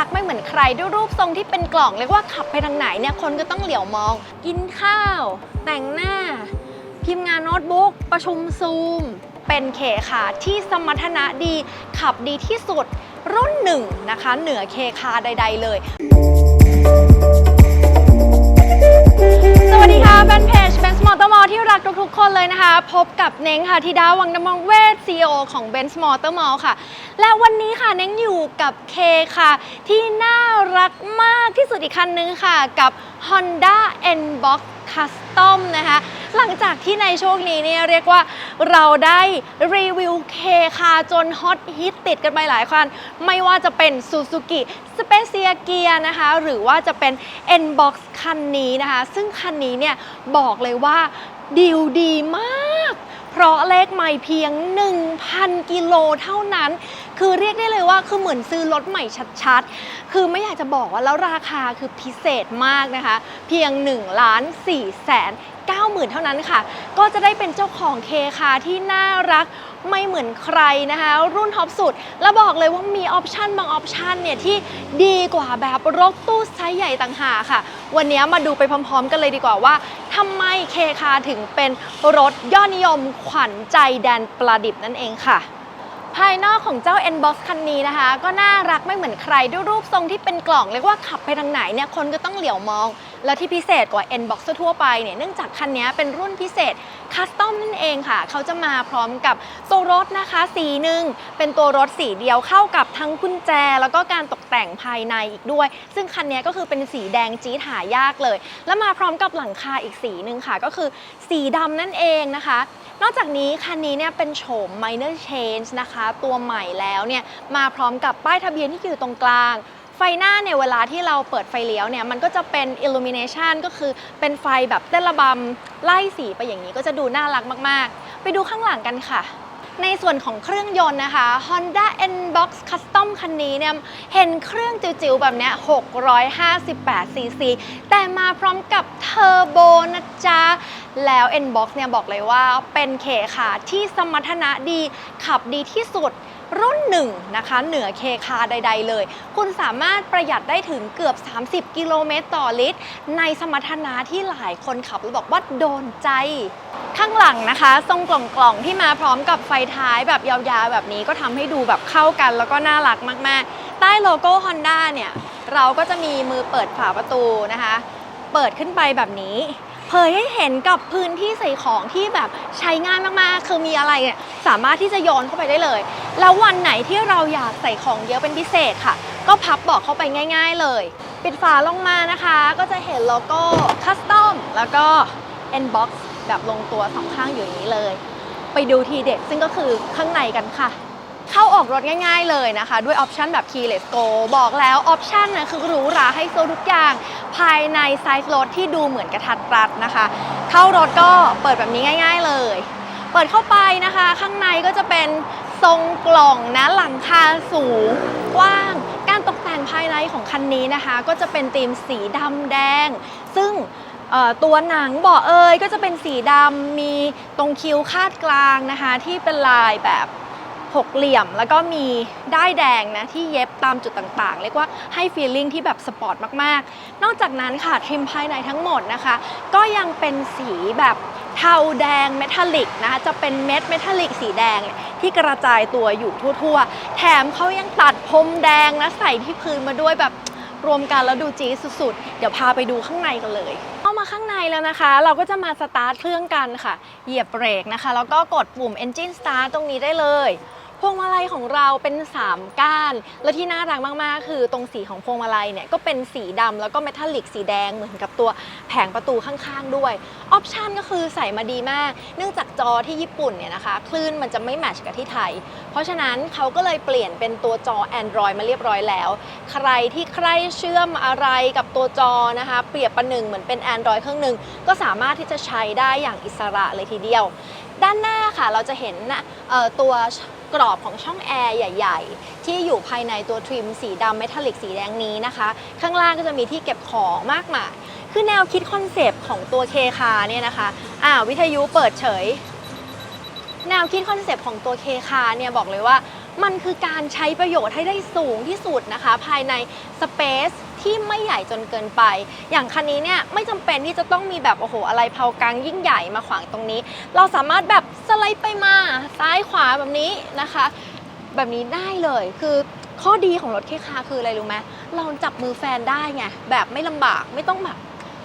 รักไม่เหมือนใครด้วยรูปทรงที่เป็นกล่องเรียกว่าขับไปทางไหนเนี่ยคนก็ต้องเหลียวมอง กินข้าว แต่งหน้า พิมพ์งานโน้ตบุ๊ก ประชุมซูม เป็นเคค่ะที่สมรรถนะดี ขับดีที่สุดรุ่นหนึ่งนะคะ เหนือเคคาใด ๆ เลย อเตอร์มอที่รักทุกๆ คนเลยนะคะ พบกับเน้งค่ะธิดาวังน้ำรงเวทซีอของ b e n z m o t o r m a l l ค่ะ และวันนี้ค่ะเน้งอยู่กับเคค่ะ ที่น่ารักมากที่สุดอีกคันนึงค่ะ กับ Honda N-Box Custom นะคะ หลังจากที่ในช่วงนี้เนี่ยเรียกว่าเราได้รีวิวเคคาจนฮอตฮิตติดกันไปหลายคัน ไม่ว่าจะเป็น Suzuki s p e c i a Gear นะคะ หรือว่าจะเป็น N-Box คันนี้นะคะ ซึ่งคันนี้เนี่ยบอกเลยว่าดีลดีมาก เพราะเลขไม่เพียง 1,000 กิโลเท่านั้น คือเรียกได้เลยว่าคือเหมือนซื้อรถใหม่ชัดๆ คือไม่อยากจะบอกว่าแล้วราคาคือพิเศษมากนะคะ เพียง1ล้าน4แสน9หมื่นเท่านั้นค่ะ ก็จะได้เป็นเจ้าของเคคาที่น่ารักไม่เหมือนใครนะคะ รุ่นท็อปสุด แล้วบอกเลยว่ามีออปชันบางออปชันเนี่ยที่ดีกว่าแบบรถตู้ไซส์ใหญ่ต่างหากค่ะ วันนี้มาดูไปพร้อมๆ กันเลยดีกว่าว่าทำไมเคคาถึงเป็นรถยอดนิยมขวัญใจแดนประดิบนั่นเองค่ะ ภายนอกของเจ้า N-Box คันนี้นะคะ ก็น่ารักไม่เหมือนใครด้วยรูปทรงที่เป็นกล่อง เรียกว่าขับไปทางไหนเนี่ยคนก็ต้องเหลียวมอง แล้วที่พิเศษกว่า N-Box ทั่วไปเนี่ยเนื่องจากคันนี้เป็นรุ่นพิเศษคัสตอมนั่นเองค่ะ เขาจะมาพร้อมกับตัวรถนะคะสีหนึ่งเป็นตัวรถสีเดียวเข้ากับทั้งกุญแจ แล้วก็การตกแต่งภายในอีกด้วย ซึ่งคันนี้ก็คือเป็นสีแดงจี๊ดหายากเลย แล้วมาพร้อมกับหลังคาอีกสีหนึ่งค่ะ ก็คือสีดำนั่นเองนะคะ นอกจากนี้คันนี้เนี่ยเป็นโฉม minor change นะคะ ตัวใหม่แล้วเนี่ยมาพร้อมกับป้ายทะเบียนที่อยู่ตรงกลาง ไฟหน้าเนี่ยเวลาที่เราเปิดไฟเลี้ยวเนี่ยมันก็จะเป็น illumination ก็คือเป็นไฟแบบเต้นระบำไล่สีไปอย่างนี้ก็จะดูน่ารักมากๆ ไปดูข้างหลังกันค่ะในส่วนของเครื่องยนต์นะคะ Honda N-Box Custom คันนี้เนี่ยเห็นเครื่องจิ๋วๆแบบนี้658 cc แต่มาพร้อมกับเทอร์โบนะจ๊ะ แล้ว N-Box เนี่ยบอกเลยว่าเป็นเคค่ะที่สมรรถนะดีขับดีที่สุด รุ่นหนึ่งนะคะ เหนือเคคาใด ๆ เลย คุณสามารถประหยัดได้ถึงเกือบ 30 กิโลเมตรต่อลิตร ในสมรรถนะที่หลายคนขับแล้วบอกว่าโดนใจ ข้างหลังนะคะ ทรงกล่องๆที่มาพร้อมกับไฟท้ายแบบยาวๆแบบนี้ก็ทำให้ดูแบบเข้ากันแล้วก็น่ารักมากๆ ใต้โลโก้ Honda เนี่ยเราก็จะมีมือเปิดฝาประตูนะคะ เปิดขึ้นไปแบบนี้ เผยให้เห็นกับพื้นที่ใส่ของที่แบบใช้ง่ายมากๆ คือมีอะไรเนี่ยสามารถที่จะโยนเข้าไปได้เลย แล้ววันไหนที่เราอยากใส่ของเยอะเป็นพิเศษค่ะ ก็พับบอกเข้าไปง่าย ๆ เลย ปิดฝาลงมานะคะ ก็จะเห็นโลโก้คัสตอมแล้วก็ N-Box แบบลงตัวสองข้างอยู่อย่างนี้เลย ไปดูทีเด็ดซึ่งก็คือข้างในกันค่ะ เข้าออกรถง่ายๆเลยนะคะ ด้วยออปชันแบบ Keyless Go บอกแล้วออปชันนะคือหรูหราให้โซทุกอย่าง ภายในไซส์รถที่ดูเหมือนกระทัดรัดนะคะ เข้ารถก็เปิดแบบนี้ง่าย ๆ เลย เปิดเข้าไปนะคะ ข้างในก็จะเป็นทรงกล่องนะหลังคาสูงกว้างการตกแต่งภายในของคันนี้นะคะ ก็จะเป็นธีมสีดำแดง ซึ่งตัวหนังเบาะเอยก็จะเป็นสีดำมีตรงคิ้วคาดกลางนะคะ ที่เป็นลายแบบ หกเหลี่ยม แล้วก็มีด้ายแดงนะที่เย็บตามจุดต่างๆ เรียกว่าให้ฟีลลิ่งที่แบบสปอร์ตมากๆ นอกจากนั้นค่ะทริมภายในทั้งหมดนะคะ ก็ยังเป็นสีแบบเทาแดงเมทัลลิกนะคะจะเป็นเม็ดเมทัลลิกสีแดงที่กระจายตัวอยู่ทั่วๆ แถมเขายังตัดพรมแดงนะใส่ที่พื้นมาด้วยแบบรวมกันแล้วดูจี๊ดสุดๆ เดี๋ยวพาไปดูข้างในกันเลย เข้ามาข้างในแล้วนะคะ เราก็จะมาสตาร์ทเครื่องกันค่ะ เหยียบเบรกนะคะ แล้วก็กดปุ่ม Engine Start ตรงนี้ได้เลย พวงมาลัยของเราเป็น 3 ก้าน และที่น่ารักมากๆ คือตรงสีของพวงมาลัยเนี่ยก็เป็นสีดำแล้วก็เมทัลลิกสีแดงเหมือนกับตัวแผงประตูข้างๆด้วย ออปชันก็คือใส่มาดีมาก เนื่องจากจอที่ญี่ปุ่นเนี่ยนะคะคลื่นมันจะไม่แมชกับที่ไทย เพราะฉะนั้นเขาก็เลยเปลี่ยนเป็นตัวจอ Android มาเรียบร้อยแล้ว ใครที่ใครเชื่อมอะไรกับตัวจอนะคะ เปรียบประหนึ่งเหมือนเป็น Android เครื่องหนึ่งก็สามารถที่จะใช้ได้อย่างอิสระเลยทีเดียว ด้านหน้าค่ะเราจะเห็นนะเอ่อตัว กรอบของช่องแอร์ใหญ่ ๆ ที่อยู่ภายในตัวทริมสีดำเมทัลลิกสีแดงนี้นะคะ ข้างล่างก็จะมีที่เก็บของมากมาย คือแนวคิดคอนเซปต์ของตัวเคคาเนี่ยนะคะอ่าวิทยุเปิดเฉย แนวคิดคอนเซปต์ของตัวเคคาเนี่ยบอกเลยว่า มันคือการใช้ประโยชน์ให้ได้สูงที่สุดนะคะ ภายในสเปซที่ไม่ใหญ่จนเกินไป อย่างคันนี้เนี่ยไม่จำเป็นที่จะต้องมีแบบโอ้โหอะไรเผากลางยิ่งใหญ่มาขวางตรงนี้ เราสามารถแบบสไลด์ไปมาซ้ายขวาแบบนี้นะคะ แบบนี้ได้เลยคือข้อดีของรถเคคาคืออะไรรู้ไหมเราจับมือแฟนได้ไงแบบไม่ลำบากไม่ต้องแบบ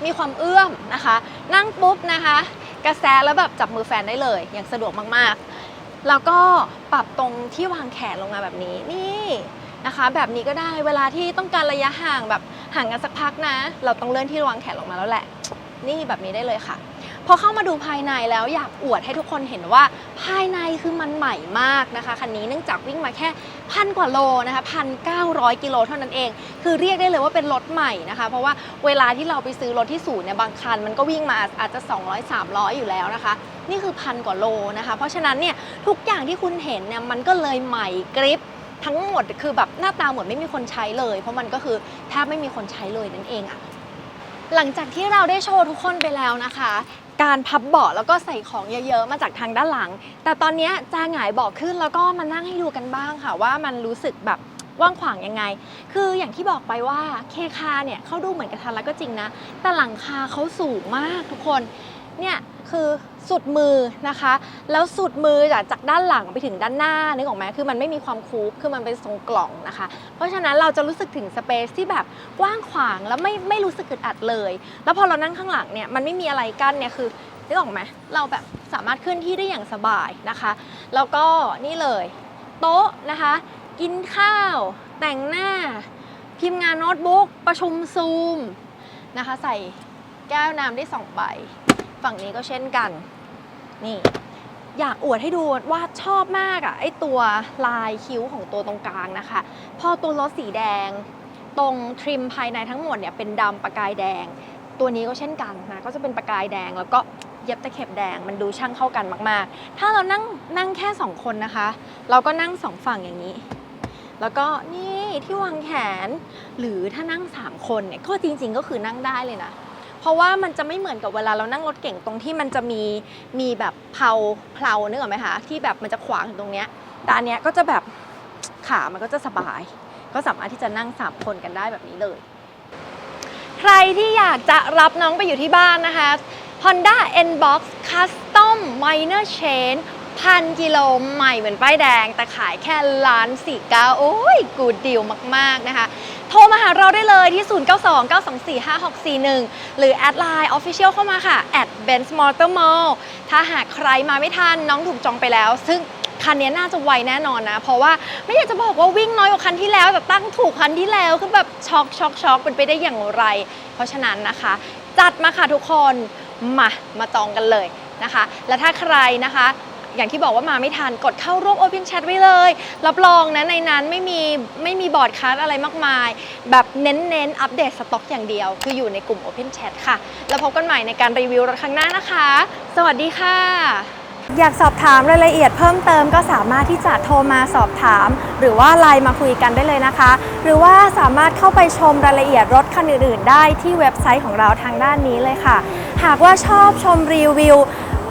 มีความเอื้อมนะคะ นั่งปุ๊บนะคะ กระแสแล้วแบบจับมือแฟนได้เลย อย่างสะดวกมากๆ แล้วก็ปรับตรงที่วางแขนลงมาแบบนี้นี่นะคะ แบบนี้ก็ได้เวลาที่ต้องการระยะห่างแบบห่างกันสักพักนะ เราต้องเลื่อนที่วางแขนลงมาแล้วแหละ นี่แบบนี้ได้เลยค่ะ พอเข้ามาดูภายในแล้วอยากอวดให้ทุกคนเห็นว่าภายในคือมันใหม่มากนะคะคันนี้เนื่องจากวิ่งมาแค่พันกว่าโลนะคะพันเก้าร้อยกิโลเท่านั้นเอง คือเรียกได้เลยว่าเป็นรถใหม่นะคะ เพราะว่าเวลาที่เราไปซื้อรถที่ศูนย์เนี่ยบางคัน มันก็วิ่งมาอาจจะ 200 300 อยู่แล้วนะคะ นี่คือพันกว่าโลนะคะ เพราะฉะนั้นเนี่ยทุกอย่างที่คุณเห็นเนี่ยมันก็เลยใหม่กริปทั้งหมดคือแบบหน้าตาเหมือนไม่มีคนใช้เลย เพราะมันก็คือแทบไม่มีคนใช้เลยนั่นเองอะหลังจากที่เราได้โชว์ทุกคนไปแล้วนะคะ การพับเบาะแล้วก็ใส่ของเยอะๆ มาจากทางด้านหลัง แต่ตอนนี้จะหงายเบาะขึ้นแล้วก็มานั่งให้ดูกันบ้างค่ะว่ามันรู้สึกแบบว่างขวางยังไง คืออย่างที่บอกไปว่าเคคาเนี่ยเขาดูเหมือนกระทันแล้วก็จริงนะ แต่หลังคาเขาสูงมากทุกคน เนี่ยคือ สุดมือนะคะ แล้วสุดมือจากจากด้านหลังไปถึงด้านหน้านึกออกไหมคือมันไม่มีความคูปคือมันเป็นทรงกล่องนะคะ เพราะฉะนั้นเราจะรู้สึกถึงสเปซที่แบบกว้างขวางแล้วไม่ไม่รู้สึกอึดอัดเลย แล้วพอเรานั่งข้างหลังเนี่ยมันไม่มีอะไรกั้นเนี่ยคือนึกออกไหมเราแบบสามารถเคลื่อนที่ได้อย่างสบายนะคะ แล้วก็นี่เลย โต๊ะนะคะ กินข้าว แต่งหน้า พิมพ์งานโน้ตบุ๊ก ประชุมซูมนะคะ ใส่แก้วน้ำได้สองใบ ฝั่งนี้ก็เช่นกัน นี่อยากอวดให้ดูว่าชอบมากอะ่ะไอตัวลายคิ้วของตัวตรงกลางนะคะ พอตัวรถสีแดง ตรงทริมภายในทั้งหมดเนี่ยเป็นดำประกายแดง ตัวนี้ก็เช่นกันนะก็จะเป็นประกายแดงแล้วก็เย็บตะเข็บแดงมันดูช่างเข้ากันมาก ๆ ถ้าเรานั่งนั่งแค่ 2 คนนะคะ เราก็นั่งสองฝั่งอย่างนี้ แล้วก็นี่ที่วางแขน หรือถ้านั่ง 3 คนเนี่ยก็จริงๆก็คือนั่งได้เลยนะ เพราะว่ามันจะไม่เหมือนกับเวลาเรานั่งรถเก่งตรงที่มันจะมีมีแบบเพลาเพลานึกออกไหมคะที่แบบมันจะขวางอยู่ตรงเนี้ยแต่อันเนี้ยก็จะแบบขามันก็จะสบาย ก็สามารถที่จะนั่ง 3 คนกันได้แบบนี้เลย ใครที่อยากจะรับน้องไปอยู่ที่บ้านนะคะ Honda N-Box Custom Minor Chain พันกิโลใหม่เหมือนป้ายแดง แต่ขายแค่ล้านสี่เก้าโอ้ย กูดดีลมาก ๆ นะคะ ทรมาหาเราได้เลยที่ 0929245641 หรือแอดไลน์ Official เข้ามาค่ะ at Benz Motor Mall ถ้าหากใครมาไม่ทันน้องถูกจองไปแล้ว ซึ่งคันนี้น่าจะไวแน่นอนนะ เพราะว่าไม่อยากจะบอกว่าวิ่งน้อยกว่าคันที่แล้ว แต่ตั้งถูกคันที่แล้วคือแบบช็อกช็อกช็อกเป็นไปได้อย่างไร เพราะฉะนั้นนะคะ จัดมาค่ะทุกคนมามาจองกันเลยนะคะ และถ้าใครนะคะ อย่างที่บอกว่ามาไม่ทันกดเข้าร่วม Open Chat ไว้เลย รับรองนะในนั้นไม่มีไม่มีบอร์ดคัสอะไรมากมาย แบบเน้นๆอัปเดตสต็อกอย่างเดียว คืออยู่ในกลุ่ม Open Chat ค่ะ แล้วพบกันใหม่ในการรีวิวรถครั้งหน้านะคะ สวัสดีค่ะ อยากสอบถามรายละเอียดเพิ่มเติมก็สามารถที่จะโทรมาสอบถาม หรือว่าไลน์มาคุยกันได้เลยนะคะ หรือว่าสามารถเข้าไปชมรายละเอียดรถคันอื่นๆ ได้ที่เว็บไซต์ของเราทางด้านนี้เลยค่ะ หากว่าชอบชมรีวิว